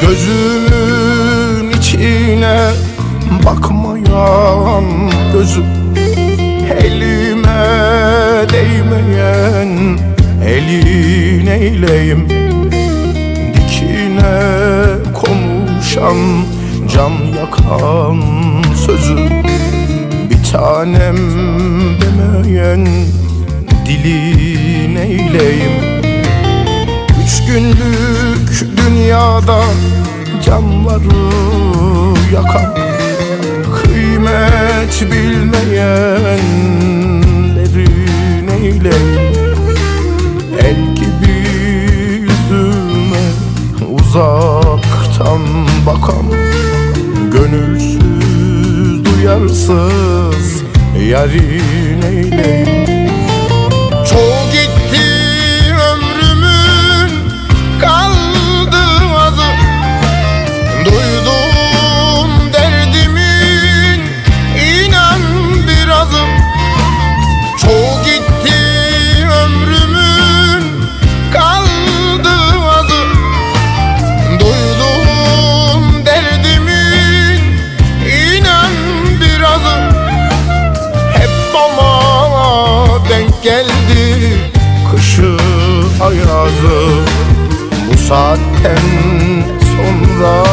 Gözümün içine bakmayan gözüm. Elime değmeyen elin eyleyim. Dikine konuşan can yakan sözü Bir tanem demeyen dilin eyleyim günlük dünyada canları yakan Kıymet bilmeyenlerin eyleyim El gibi yüzüme uzaktan bakan Gönülsüz duyarsız yarin eyleyim geldi Kışı ayazı Bu saatten sonra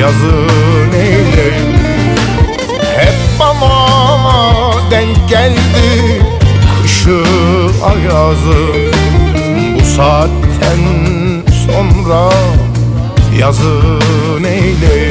yazın eyleyim Hep bana denk geldi Kışı ayazı Bu saatten sonra yazın eyleyim